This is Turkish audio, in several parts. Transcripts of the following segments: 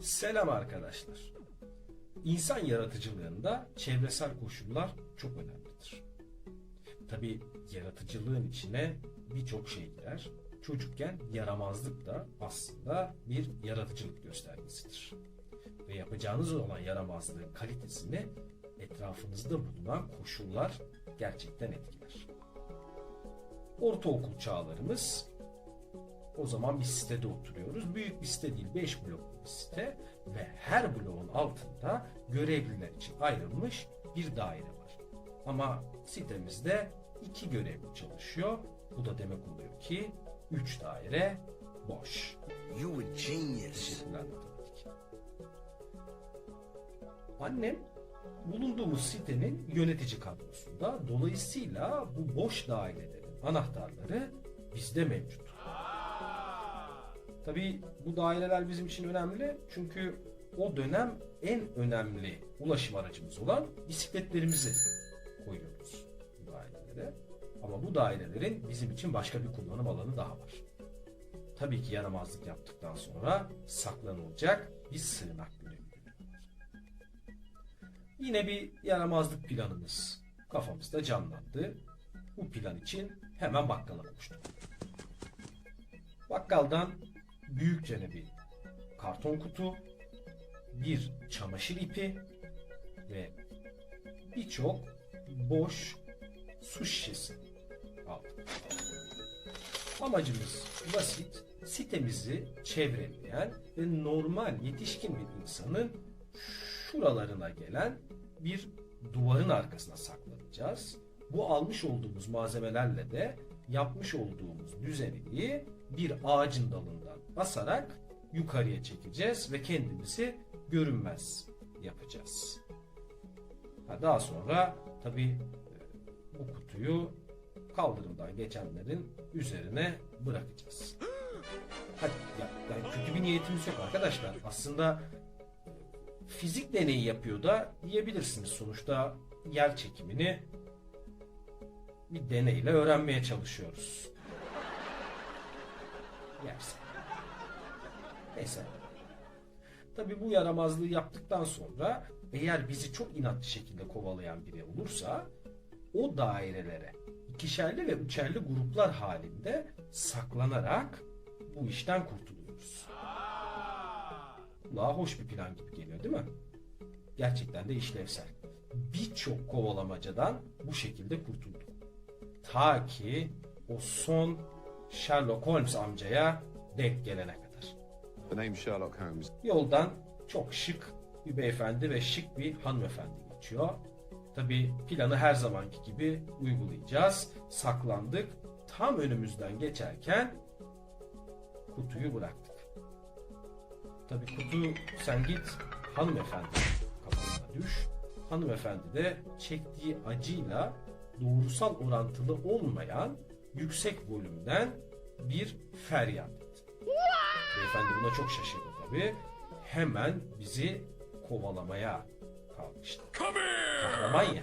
Selam arkadaşlar. İnsan yaratıcılığında çevresel koşullar çok önemlidir. Tabi yaratıcılığın içine birçok şey girer. Çocukken yaramazlık da aslında bir yaratıcılık göstergesidir. Ve yapacağınız olan yaramazlığın kalitesini etrafınızda bulunan koşullar gerçekten etkiler. Ortaokul çağlarımız o zaman bir sitede oturuyoruz. Büyük bir site değil, 5 bloklu bir site ve her bloğun altında görevliler için ayrılmış bir daire var. Ama sitemizde iki görevli çalışıyor. Bu da demek oluyor ki 3 daire boş. You a genius. Annem bulunduğumuz sitenin yönetici kadrosunda. Dolayısıyla bu boş dairelerin anahtarları bizde mevcut. Tabii bu daireler bizim için önemli çünkü o dönem en önemli ulaşım aracımız olan bisikletlerimizi koyuyoruz bu dairelere. Ama bu dairelerin bizim için başka bir kullanım alanı daha var. Tabii ki yaramazlık yaptıktan sonra saklanılacak bir sığınak görevi. Yine bir yaramazlık planımız kafamızda canlandı. Bu plan için hemen bakkala koştuk. Bakkaldan büyükçe bir karton kutu, bir çamaşır ipi ve birçok boş su şişesi aldık. Amacımız basit, sitemizi çevreleyen ve normal yetişkin bir insanın şuralarına gelen bir duvarın arkasına saklanacağız. Bu almış olduğumuz malzemelerle de yapmış olduğumuz düzeneliği bir ağacın dalından basarak yukarıya çekeceğiz ve kendimizi görünmez yapacağız. Ha, daha sonra tabi bu kutuyu kaldırımdan geçenlerin üzerine bırakacağız. Hadi ya, yani kötü bir niyetimiz yok arkadaşlar. Aslında e, fizik deneyi yapıyor da diyebilirsiniz. Sonuçta yer çekimini bir deneyle öğrenmeye çalışıyoruz. Yersen. Neyse. Tabi bu yaramazlığı yaptıktan sonra eğer bizi çok inatçı şekilde kovalayan biri olursa o dairelere ikişerli ve üçerli gruplar halinde saklanarak bu işten kurtuluyoruz. Kulağa hoş bir plan gibi geliyor değil mi? Gerçekten de işlevsel. Birçok kovalamacadan bu şekilde kurtulduk. Ta ki o son Sherlock Holmes amcaya denk gelene kadar. The name's Sherlock Holmes. Yoldan çok şık bir beyefendi ve şık bir hanımefendi geçiyor. Tabi planı her zamanki gibi uygulayacağız. Saklandık. Tam önümüzden geçerken kutuyu bıraktık. Tabi kutu sen git hanımefendi kafasına düş. Hanımefendi de çektiği acıyla doğrusal orantılı olmayan yüksek volümden bir feryat etti. Beyefendi buna çok şaşırdı tabi. Hemen bizi kovalamaya kalkıştı. Kahraman ya.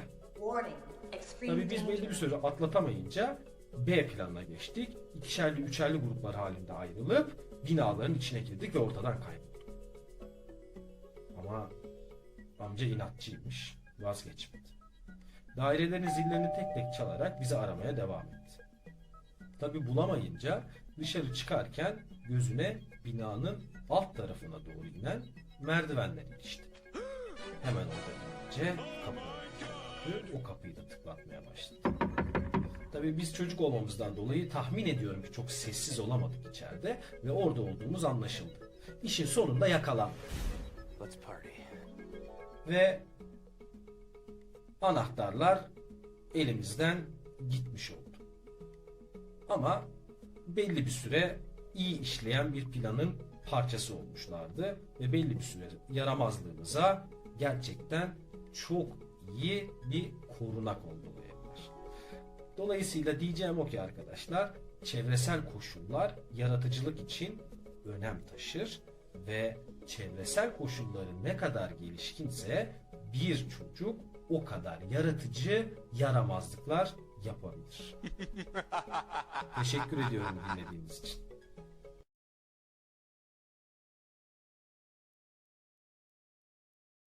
Tabii biz belli bir süre atlatamayınca B planına geçtik. İkişerli, üçerli gruplar halinde ayrılıp binaların içine girdik ve ortadan kaybolduk. Ama amca inatçıymış. Vazgeçmedi. Dairelerin zillerini tek tek çalarak bizi aramaya devam etti. Tabi bulamayınca dışarı çıkarken gözüne binanın alt tarafına doğru inen merdivenler ilişti. Hemen orada inince kapı. O kapıyı da tıklatmaya başladı. Tabii biz çocuk olmamızdan dolayı tahmin ediyorum ki çok sessiz olamadık içeride ve orada olduğumuz anlaşıldı. İşin sonunda yakalandık. Let's party. Ve anahtarlar elimizden gitmiş oldu. Ama belli bir süre iyi işleyen bir planın parçası olmuşlardı ve belli bir süre yaramazlığımıza gerçekten çok iyi bir korunak oldu bu evler. Dolayısıyla diyeceğim o ki arkadaşlar çevresel koşullar yaratıcılık için önem taşır ve çevresel koşulları ne kadar gelişkinse bir çocuk o kadar yaratıcı yaramazlıklar yapabilir. Teşekkür ediyorum dinlediğiniz için.